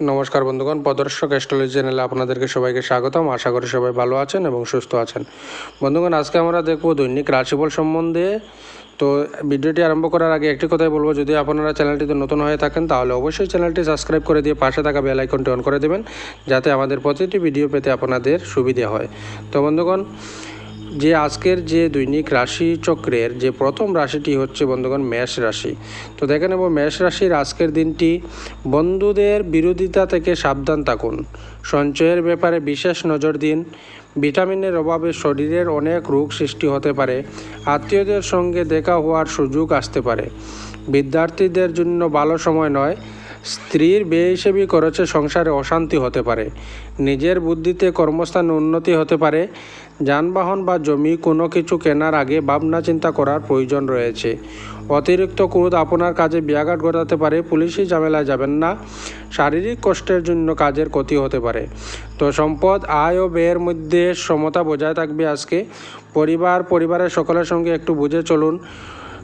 নমস্কার বন্ধুগণ, পদর্শক অ্যাস্ট্রোলজি চ্যানেলে আপনাদেরকে সবাইকে স্বাগতম। আশা করি সবাই ভালো আছেন এবং সুস্থ আছেন। বন্ধুগণ, আজকে আমরা দেখব দৈনিক রাশিফল সম্বন্ধে। তো ভিডিওটি আরম্ভ করার আগে একটি কথাই বলব, যদি আপনারা চ্যানেলটিতে নতুন হয়ে থাকেন, তাহলে অবশ্যই চ্যানেলটি সাবস্ক্রাইব করে দিয়ে পাশে থাকা বেল আইকনটি অন করে দেবেন, যাতে আমাদের প্রতিটি ভিডিও পেতে আপনাদের সুবিধে হয়। তো বন্ধুগণ যে আজকের যে দৈনিক রাশি চক্রের যে প্রথম রাশিটি হচ্ছে বন্ধুগণ মেষ রাশি। তো দেখে নেব, মেষ রাশির আজকের দিনটি বন্ধুদের বিরোধিতা থেকে সাবধান থাকুন। সঞ্চয়ের ব্যাপারে বিশেষ নজর দিন। ভিটামিনের অভাবে শরীরের অনেক রোগ সৃষ্টি হতে পারে। আত্মীয়দের সঙ্গে দেখা হওয়ার সুযোগ আসতে পারে। বিদ্যার্থীদের জন্য ভালো সময় নয়। স্ত্রীর বেহিসেবি খরচে সংসারে অশান্তি হতে পারে। নিজের বুদ্ধিতে কর্মস্থানে উন্নতি হতে পারে। যানবাহন বা জমি কোনো কিছু কেনার আগে ভাবনা চিন্তা করার প্রয়োজন রয়েছে। অতিরিক্ত ক্রোধ আপনার কাজে ব্যাঘাত ঘটাতে পারে। পুলিশি ঝামেলায় যাবেন না। শারীরিক কষ্টের জন্য কাজের ক্ষতি হতে পারে। তো সম্পদ, আয় ও ব্যয়ের মধ্যে সমতা বজায় থাকবে আজকে। পরিবার, পরিবারের সকলের সঙ্গে একটু বুঝে চলুন।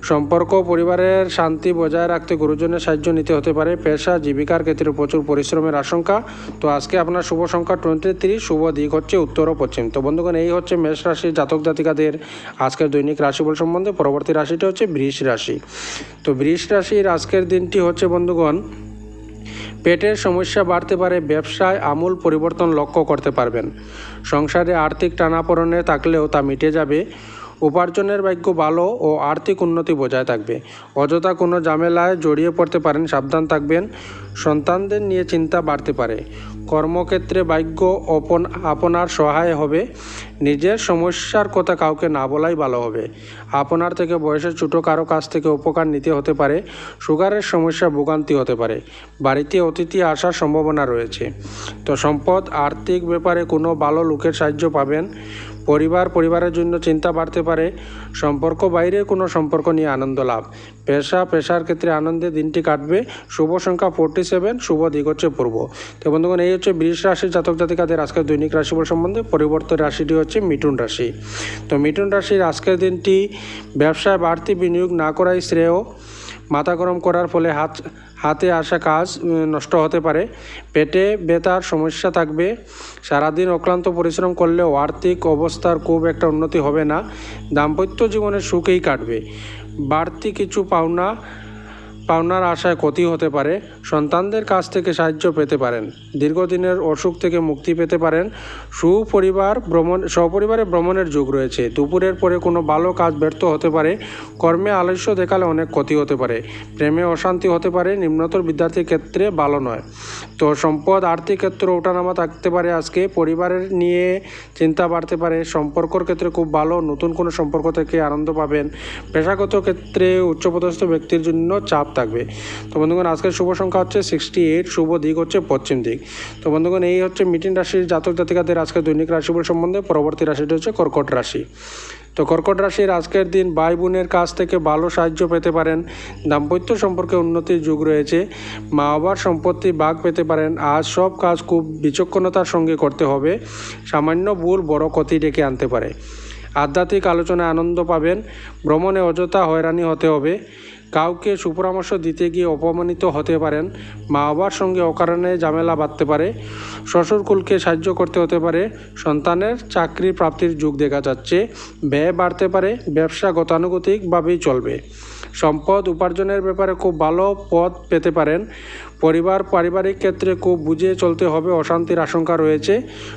সম্পর্ক পরিবারের শান্তি বজায় রাখতে গুরুজনের সাহায্য নিতে হতে পারে। পেশা, জীবিকার ক্ষেত্রে প্রচুর পরিশ্রমের আশঙ্কা। তো আজকে আপনার শুভ সংখ্যা টোয়েন্টি থ্রি শুভ দিক হচ্ছে উত্তর ও পশ্চিম। তো বন্ধুগণ, এই হচ্ছে মেষ রাশির জাতক জাতিকাদের আজকের দৈনিক রাশিফল সম্বন্ধে। পরবর্তী রাশিটা হচ্ছে বৃষ রাশি। তো বৃষ রাশির আজকের দিনটি হচ্ছে বন্ধুগণ, পেটের সমস্যা বাড়তে পারে, ব্যবসায় আমূল পরিবর্তন লক্ষ্য করতে পারবেন। সংসারে আর্থিক টানাপোড়েনে থাকলেও তা মিটে যাবে। উপার্জনের ভাগ্য ভালো ও আর্থিক উন্নতি বজায় থাকবে। অযথা কোনো ঝামেলায় জড়িয়ে পড়তে পারেন, সাবধান থাকবেন। সন্তানদের নিয়ে চিন্তা বাড়তে পারে। কর্মক্ষেত্রে ভাগ্য অপন, আপনার সহায় হবে। নিজের সমস্যার কথা কাউকে না বলাই ভালো হবে। আপনার থেকে বয়সের ছোটো কারও কাছ থেকে উপকার নিতে হতে পারে। সুগারের সমস্যা, ভোগান্তি হতে পারে। বাড়িতে অতিথি আসার সম্ভাবনা রয়েছে। তো সম্পদ, আর্থিক ব্যাপারে কোনো ভালো লোকের সাহায্য পাবেন। পরিবার, পরিবারের জন্য চিন্তা বাড়তে পারে, সম্পর্ক বাইরে কোনো সম্পর্ক নিয়ে আনন্দ লাভ। পেশা, পেশার ক্ষেত্রে আনন্দে দিনটি কাটবে। শুভ সংখ্যা ফোরটি সেভেন শুভ দিক হচ্ছে পূর্ব। তো বন্ধুগণ, এই হচ্ছে বৃষ রাশির জাতক জাতিকাদের আজকের দৈনিক রাশিফল সম্বন্ধে পরিবর্তন রাশিটি হচ্ছে মিথুন রাশি। তো মিথুন রাশির আজকের দিনটি ব্যবসায় বাড়তি বিনিয়োগ না করাই শ্রেয়। মাথা গরম করার ফলে হাত হাতে আসা কাজ নষ্ট হতে পারে। পেটে বেতার সমস্যা থাকবে। সারাদিন অক্লান্ত পরিশ্রম করলেও আর্থিক অবস্থার খুব একটা উন্নতি হবে না। দাম্পত্য জীবনের সুখেই কাটবে। বাড়তি কিছু পাওনা পাওনার আশায় ক্ষতি হতে পারে, সন্তানদের কাছ থেকে সাহায্য পেতে পারেন, দীর্ঘদিনের অসুখ থেকে মুক্তি পেতে পারেন, সুপরিবার ভ্রমণ, সপরিবারে ভ্রমণের যুগ রয়েছে। দুপুরের পরে কোনো ভালো কাজ ব্যর্থ হতে পারে, কর্মে আলস্য দেখালে অনেক ক্ষতি হতে পারে, প্রেমে অশান্তি হতে পারে, নিম্নতর বিদ্যার্থীর ক্ষেত্রে ভালো নয়। তো সম্পদ, আর্থিক ক্ষেত্রে ওঠানামা থাকতে পারে আজকে, পরিবারের নিয়ে চিন্তা বাড়তে পারে, সম্পর্কর ক্ষেত্রে খুব ভালো, নতুন কোনো সম্পর্ক থেকে আনন্দ পাবেন, পেশাগত ক্ষেত্রে উচ্চপদস্থ ব্যক্তির জন্য চাপ থাকবে। তো বন্ধুগণ, আজকের শুভ সংখ্যা হচ্ছে সিক্সটি এইট শুভ দিক হচ্ছে পশ্চিম দিক। তো বন্ধুগণ, এই হচ্ছে মিটিং রাশির জাতক জাতিকাদের আজকের দৈনিক রাশিফল সম্বন্ধে। পরবর্তী রাশিটি হচ্ছে কর্কট রাশি। তো কর্কট রাশির আজকের দিন ভাই বোনের কাছ থেকে ভালো সাহায্য পেতে পারেন। দাম্পত্য সম্পর্কে উন্নতির যুগ রয়েছে। মা বাবার সম্পত্তি বাঘ পেতে পারেন। আজ সব কাজ খুব বিচক্ষণতার সঙ্গে করতে হবে। সামান্য ভুল বড় ক্ষতি ডেকে আনতে পারে। আধ্যাত্মিক আলোচনায় আনন্দ পাবেন। ভ্রমণে অযথা হয়রানি হতে হবে। কাউকে সুপরামর্শ দিতে গিয়ে অপমানিত হতে পারেন মা বাবার সঙ্গে অকারণে ঝামেলা বাঁধতে পারে, শ্বশুরকুলকে সাহায্য করতে হতে পারে, সন্তানের চাকরি প্রাপ্তির যুগ দেখা যাচ্ছে, ব্যয় বাড়তে পারে, ব্যবসা গতানুগতিকভাবেই চলবে। সম্পদ উপার্জনের ব্যাপারে খুব ভালো পথ পেতে পারেন। পরিবার, পারিবারিক ক্ষেত্রে খুব বুঝে চলতে হবে, অশান্তির আশঙ্কা রয়েছে।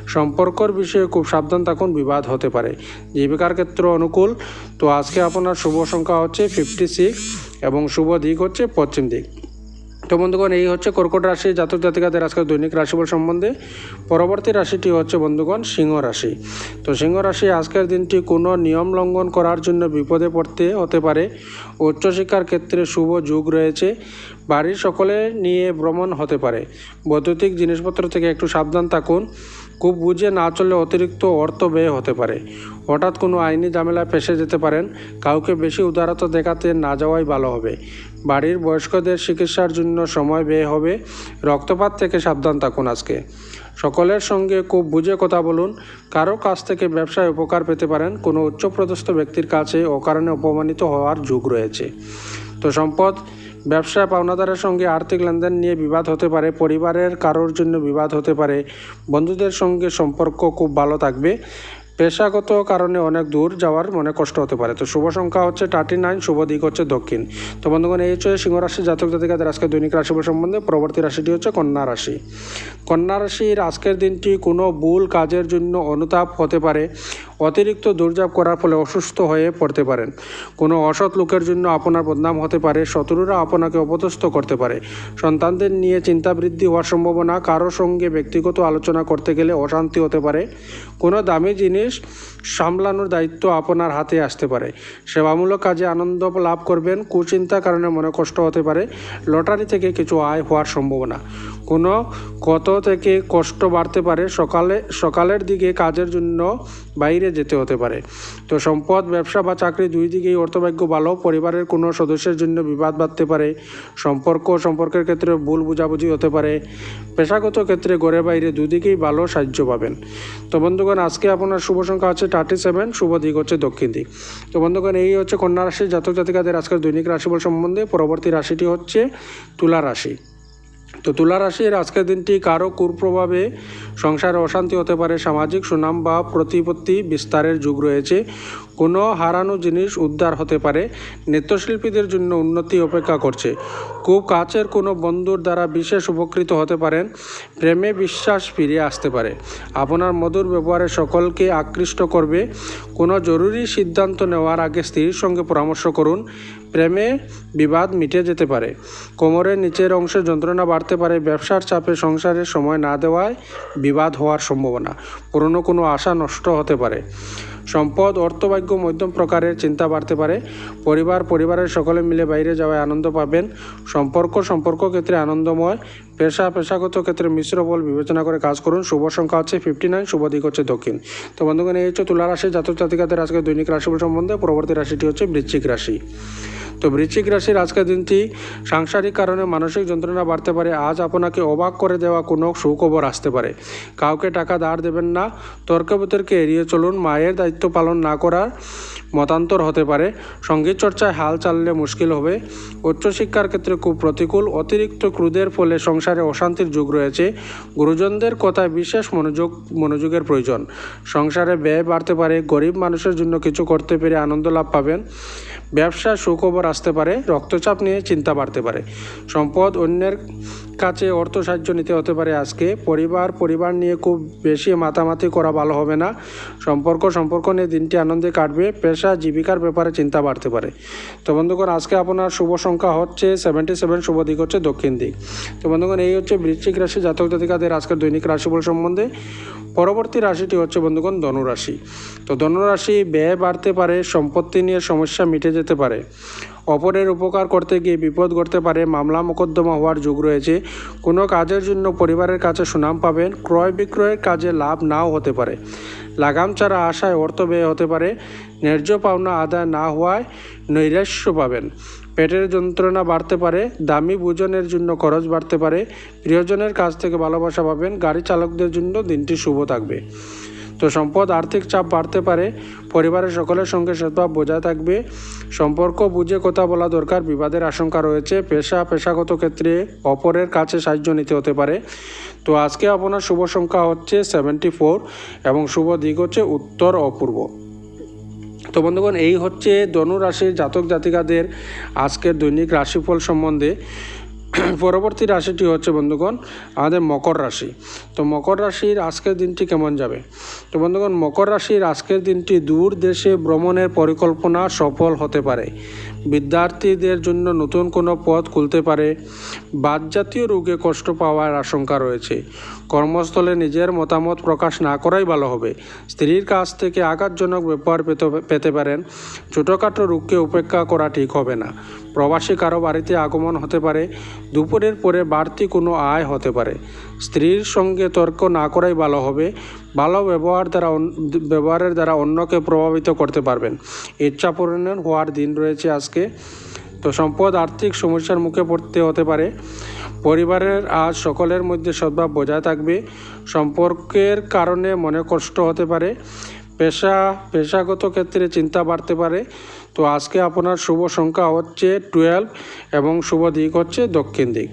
সম্পর্কর বিষয়ে খুব সাবধান থাকুন, বিবাদ হতে পারে। জীবিকার ক্ষেত্র অনুকূল। তো আজকে আপনার শুভ সংখ্যা হচ্ছে ফিফটি সিক্স এবং শুভ দিক হচ্ছে পশ্চিম দিক। তো বন্ধুগণ, এই হচ্ছে কর্কট রাশি, জাতক জাতিকাদের আজকের দৈনিক রাশিফল সম্বন্ধে। পরবর্তী রাশিটি হচ্ছে বন্ধুগণ, সিংহ রাশি। তো সিংহ রাশি আজকের দিনটি কোনো নিয়ম লঙ্ঘন করার জন্য বিপদে পড়তে হতে পারে? উচ্চশিক্ষার ক্ষেত্রে শুভ যুগ রয়েছে। বাড়ির সকলে নিয়ে ভ্রমণ হতে পারে। বৈদ্যুতিক জিনিসপত্র থেকে একটু সাবধান থাকুন। খুব বুঝে না চললে অতিরিক্ত অর্থ ব্যয় হতে পারে। হঠাৎ কোনো আইনি ঝামেলায় ফেসে যেতে পারেন, কাউকে বেশি উদারতা দেখাতে না যাওয়াই ভালো হবে। বাড়ির বয়স্কদের চিকিৎসার জন্য সময় ব্যয় হবে, রক্তপাত থেকে সাবধান থাকুন আজকে। সকলের সঙ্গে খুব বুঝে কথা বলুন, কারও কাছ থেকে ব্যবসায় উপকার পেতে পারেন, কোনো উচ্চপদস্থ ব্যক্তির কাছে অকারণে অপমানিত হওয়ার যুগ রয়েছে। তো সম্পদ ব্যবসায় পাওনাদারের সঙ্গে আর্থিক লেনদেন নিয়ে বিবাদ হতে পারে, পরিবারের কারোর জন্য বিবাদ হতে পারে, বন্ধুদের সঙ্গে সম্পর্ক খুব ভালো থাকবে। পেশাগত কারণে অনেক দূর যাওয়ার মনে কষ্ট হতে পারে। তো শুভ সংখ্যা হচ্ছে থার্টি নাইন শুভ দিক হচ্ছে দক্ষিণ। তো বন্ধুগণ, এই হচ্ছে সিংহ রাশি জাতক জাতিকাদের আজকে দৈনিক রাশিফল সম্বন্ধে। পরবর্তী রাশিটি হচ্ছে কন্যা রাশি। কন্যা রাশির আজকের দিনটি কোনো ভুল কাজের জন্য অনুতাপ হতে পারে। অতিরিক্ত দৌড়ঝাঁপ করার ফলে অসুস্থ হয়ে পড়তে পারেন। কোনো অসৎ লোকের জন্য আপনার বদনাম হতে পারে, শত্রুরা আপনাকে অপদস্থ করতে পারে। সন্তানদের নিয়ে চিন্তা বৃদ্ধি হওয়ার সম্ভাবনা কারোর সঙ্গে ব্যক্তিগত আলোচনা করতে গেলে অশান্তি হতে পারে। কোনো দামি জিনিস সামলানোর দায়িত্ব আপনার হাতে আসতে পারে। সেবামূলক কাজে আনন্দ লাভ করবেন, কুচিন্তার কারণে মনে কষ্ট হতে পারে। লটারি থেকে কিছু আয় হওয়ার সম্ভাবনা। কোনো কত থেকে কষ্ট বাড়তে পারে। সকালে, সকালের দিকে কাজের জন্য বাইরে যেতে হতে পারে। তো সম্পদ, ব্যবসা বা চাকরি দুই দিকেই অর্থভাগ্য ভালো। পরিবারের কোনো সদস্যের জন্য বিবাদ বাঁধতে পারে। সম্পর্ক, সম্পর্কের ক্ষেত্রে ভুল বোঝাবুঝি হতে পারে। পেশাগত ক্ষেত্রে ঘরে বাইরে দুদিকেই ভালো সাহায্য পাবেন। তো বন্ধুগণ, আজকে আপনার শুভ সংখ্যা হচ্ছে থার্টি সেভেন শুভ দিক হচ্ছে দক্ষিণ দিক। তো বন্ধুগণ, এই হচ্ছে কন্যা রাশির জাতক জাতিকাদের আজকের দৈনিক রাশিফল সম্বন্ধে পরবর্তী রাশিটি হচ্ছে তুলা রাশি। তো তুলা রাশির আজকের দিনটি কারও কুপ্রভাবে সংসারে অশান্তি হতে পারে, সামাজিক সুনাম বা প্রতিপত্তি বিস্তারের যুগ রয়েছে, কোনো হারানো জিনিস উদ্ধার হতে পারে, নৃত্যশিল্পীদের জন্য উন্নতি অপেক্ষা করছে। খুব কাছের কোনো বন্ধুর দ্বারা বিশেষ উপকৃত হতে পারেন, প্রেমে বিশ্বাস ফিরে আসতে পারে। আপনার মধুর ব্যবহারে সকলকে আকৃষ্ট করবে। কোনো জরুরি সিদ্ধান্ত নেওয়ার আগে স্ত্রীর সঙ্গে পরামর্শ করুন প্রেমে বিবাদ মিটে যেতে পারে। কোমরের নিচের অংশে যন্ত্রণা বাড়তে পারে। ব্যবসার চাপে সংসারে সময় না দেওয়ায় বিবাদ হওয়ার সম্ভাবনা। পুরনো কোনো আশা নষ্ট হতে পারে। সম্পদ, অর্থভাগ্য, মধ্যম প্রকারের চিন্তা বাড়তে পারে। পরিবার, পরিবারের সকলে মিলে বাইরে যাওয়ায় আনন্দ পাবেন। সম্পর্ক সম্পর্ক ক্ষেত্রে আনন্দময়। পেশা, পেশাগত ক্ষেত্রে মিশ্র বল বিবেচনা করে কাজ করুন। শুভ সংখ্যা হচ্ছে ফিফটি নাইন শুভ দিক হচ্ছে দক্ষিণ। তো বন্ধুগণ, এই হচ্ছে তুলা রাশি জাতক জাতিকাদের আজকে দৈনিক রাশিফল সম্বন্ধে। পরবর্তী রাশিটি হচ্ছে বৃশ্চিক রাশি। তো বৃশ্চিক রাশির আজকের দিনটি সাংসারিক কারণে মানসিক যন্ত্রণা বাড়তে পারে। আজ আপনাকে অবাক করে দেওয়া কোনো সুখবর আসতে পারে। কাউকে টাকা ধার দেবেন না। তর্ক বিতর্কে এড়িয়ে চলুন। মায়ের দায়িত্ব পালন না করার মতান্তর হতে পারে। সংগীত চর্চায় হাল চাললে মুশকিল হবে। উচ্চশিক্ষার ক্ষেত্রে খুব প্রতিকূল। অতিরিক্ত ক্রোধের ফলে সংসারে অশান্তির যুগ রয়েছে। গুরুজনদের কথায় বিশেষ মনোযোগ, মনোযোগের প্রয়োজন। সংসারে ব্যয় বাড়তে পারে। গরিব মানুষের জন্য কিছু করতে পেরে আনন্দ লাভ পাবেন। ব্যবসা সুখবর আসতে পারে, রক্তচাপ নিয়ে চিন্তা বাড়তে পারে। সম্পদ অন্যের কাছে অর্থ সাহায্য নিতে হতে পারে। আজকে পরিবার পরিবার নিয়ে খুব বেশি মাতামাতি করা ভালো হবে না। সম্পর্ক সম্পর্ক নিয়ে দিনটি আনন্দে কাটবে, পেশা, জীবিকার ব্যাপারে চিন্তা বাড়তে পারে। তো বন্ধুগণ, আজকে আপনার শুভ সংখ্যা হচ্ছে সেভেন্টি সেভেন শুভ দিক হচ্ছে দক্ষিণ দিক। তো বন্ধুগণ, এই হচ্ছে বৃশ্চিক রাশি, জাতক জাতিকাদের আজকের দৈনিক রাশিফল সম্বন্ধে। পরবর্তী রাশিটি হচ্ছে বন্ধুগণ, ধনুরাশি। তো ধনুরাশি ব্যয় বাড়তে পারে, সম্পত্তি নিয়ে সমস্যা মিটে যেতে পারে। অপরের উপকার করতে গিয়ে বিপদ ঘটতে পারে, মামলা মোকদ্দমা হওয়ার যুগ রয়েছে। কোনো কাজের জন্য পরিবারের কাছে সুনাম পাবেন, ক্রয় বিক্রয়ের কাজে লাভ নাও হতে পারে। লাগাম ছাড়া আশায় অর্থ ব্যয় হতে পারে, ন্যায্য পাওনা আদায় না হওয়ায় নৈরাশ্য পাবেন। পেটের যন্ত্রণা বাড়তে পারে, দামি ভোজনের জন্য খরচ বাড়তে পারে, প্রিয়জনের কাছ থেকে ভালোবাসা পাবেন, গাড়ি চালকদের জন্য দিনটি শুভ থাকবে। তো সম্পদ আর্থিক চাপ বাড়তে পারে, পরিবারের সকলের সঙ্গে সদ্ভাব বজায় থাকবে। সম্পর্ক বুঝে কথা বলা দরকার, বিবাদের আশঙ্কা রয়েছে। পেশা, পেশাগত ক্ষেত্রে অপরের কাছে সাহায্য নিতে হতে পারে। তো আজকে আপনার শুভ সংখ্যা হচ্ছে সেভেন্টি ফোর এবং শুভ দিক হচ্ছে উত্তর অপূর্ব। তো বন্ধুগণ, এই হচ্ছে ধনু রাশির জাতক জাতিকাদের আজকের দৈনিক রাশিফল সম্বন্ধে। পরবর্তী রাশিটি হচ্ছে, বন্ধুগণ, আমাদের মকর রাশি। তো মকর রাশির আজকের দিনটি কেমন যাবে? তো বন্ধুগণ, মকর রাশির আজকের দিনটি দূর দেশে ভ্রমণের পরিকল্পনা সফল হতে পারে। বিদ্যার্থীদের জন্য নতুন কোনো পথ খুলতে পারে বাদজাতীয় রোগে কষ্ট পাওয়ার আশঙ্কা রয়েছে। কর্মস্থলে নিজের মতামত প্রকাশ না করাই ভালো হবে। স্ত্রীর কাছ থেকে আঘাতজনক ব্যবহার পেতে পেতে পারেন। ছোটোখাটো রোগকে উপেক্ষা করা ঠিক হবে না। প্রবাসী কারও বাড়িতে আগমন হতে পারে। দুপুরের পরে বাড়তি কোনো আয় হতে পারে। স্ত্রীর সঙ্গে তর্ক না করাই ভালো হবে। ভালো ব্যবহার দ্বারা ব্যবহারের দ্বারা অন্যকে প্রভাবিত করতে পারবেন। ইচ্ছা পূরণের হওয়ার দিন রয়েছে আজকে। তো সম্পদ, আর্থিক সমস্যার মুখে পড়তে হতে পারে। পরিবারের আজ সকলের মধ্যে সদ্ভাব বজায় থাকবে। সম্পর্কের কারণে মনে কষ্ট হতে পারে। পেশা, পেশাগত ক্ষেত্রে চিন্তা বাড়তে পারে। তো আজকে আপনার শুভ সংখ্যা হচ্ছে টুয়েলভ এবং শুভ দিক হচ্ছে দক্ষিণ দিক।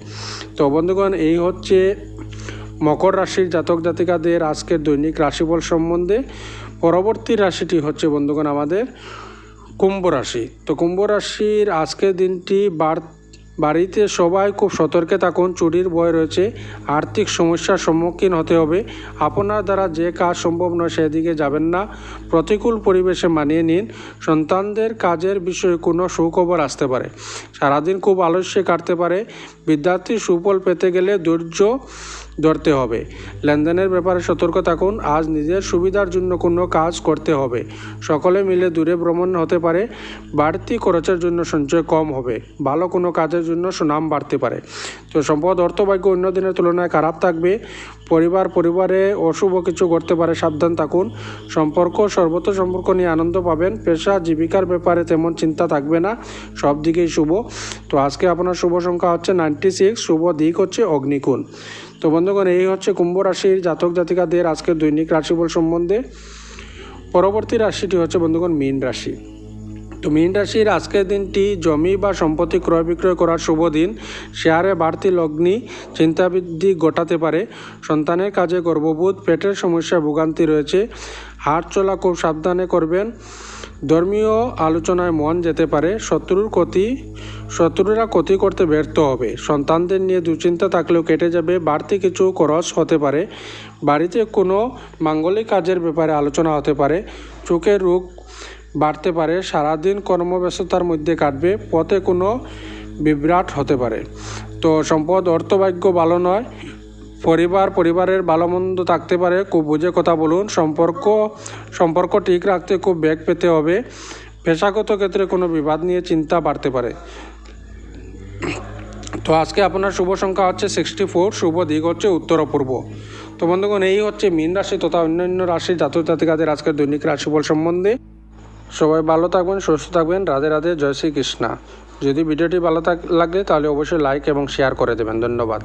তো বন্ধুগণ, এই হচ্ছে মকর রাশির জাতক জাতিকাদের আজকের দৈনিক রাশিফল সম্বন্ধে পরবর্তী রাশিটি হচ্ছে বন্ধুগণ আমাদের কুম্ভ রাশি। তো কুম্ভ রাশির আজকের দিনটি বার বাড়িতে সবাই খুব সতর্কে থাকুন, চুরির ভয় রয়েছে, আর্থিক সমস্যার সম্মুখীন হতে হবে, আপনার দ্বারা যে কাজ সম্ভব নয় সেদিকে যাবেন না, প্রতিকূল পরিবেশে মানিয়ে নিন, সন্তানদের কাজের বিষয়ে কোনো সুখবর আসতে পারে। সারাদিন খুব আলস্যে কাটতে পারে, বিদ্যার্থী সুফল পেতে গেলে ধৈর্য ধরতে হবে। লেনদেনের ব্যাপারে সতর্ক থাকুন। আজ নিজের সুবিধার জন্য কোনো কাজ করতে হবে। সকলে মিলে দূরে ভ্রমণ হতে পারে। বাড়তি খরচের জন্য সঞ্চয় কম হবে। ভালো কোনো কাজের জন্য সুনাম বাড়তে পারে। তো সম্পদ, অর্থভাগ্য অন্য দিনের তুলনায় খারাপ থাকবে। পরিবার, পরিবারে অশুভ কিছু করতে পারে। সাবধান থাকুন। সম্পর্ক, সর্বত্র সম্পর্ক নিয়ে আনন্দ পাবেন। পেশা, জীবিকার ব্যাপারে তেমন চিন্তা থাকবে না। সব দিকেই শুভ। তো আজকে আপনার শুভ সংখ্যা হচ্ছে নাইনটি সিক্স শুভ দিক হচ্ছে অগ্নিকুণ তো বন্ধুগণ, এই হচ্ছে কুম্ভ রাশির জাতক জাতিকাদের আজকের দৈনিক রাশিফল সম্বন্ধে। পরবর্তী রাশিটি হচ্ছে বন্ধুগণ মীন রাশি। তো মীন রাশির আজকের দিনটি জমি বা সম্পত্তি ক্রয় বিক্রয় করার শুভ দিন। শেয়ারে বাড়তি লগ্নি চিন্তাবৃদ্ধি ঘটাতে পারে। সন্তানের কাজে গর্ববোধ, পেটের সমস্যা ভোগান্তি রয়েছে। হাট চলা খুব সাবধানে করবেন। ধর্মীয় আলোচনায় মন যেতে পারে, শত্রুর ক্ষতি, শত্রুরা ক্ষতি করতে ব্যর্থ হবে। সন্তানদের নিয়ে দুশ্চিন্তা থাকলেও কেটে যাবে, বাড়তি কিছু খরচ হতে পারে। বাড়িতে কোনো মাঙ্গলিক কাজের ব্যাপারে আলোচনা হতে পারে। চোখের রোগ বাড়তে পারে, সারাদিন কর্মব্যস্ততার মধ্যে কাটবে, পথে কোনো বিভ্রাট হতে পারে। তো সম্পদ অর্থভাগ্য ভালো নয়। পরিবার, পরিবারের ভালো মন্দ থাকতে পারে, খুব বুঝে কথা বলুন। সম্পর্ক সম্পর্ক ঠিক রাখতে খুব বেগ পেতে হবে। পেশাগত ক্ষেত্রে কোনো বিবাদ নিয়ে চিন্তা বাড়তে পারে। তো আজকে আপনার শুভ সংখ্যা হচ্ছে সিক্সটি ফোর শুভ দিক হচ্ছে উত্তর পূর্ব। তো বন্ধুগণ, এই হচ্ছে মীন রাশি তথা অন্যান্য রাশির জাতক জাতিকাদের আজকের দৈনিক রাশিফল সম্বন্ধে। সবাই ভালো থাকবেন, সুস্থ থাকবেন। রাধে রাধে, জয় শ্রী কৃষ্ণা যদি ভিডিওটি ভালো লাগে তাহলে অবশ্যই লাইক এবং শেয়ার করে দেবেন। ধন্যবাদ।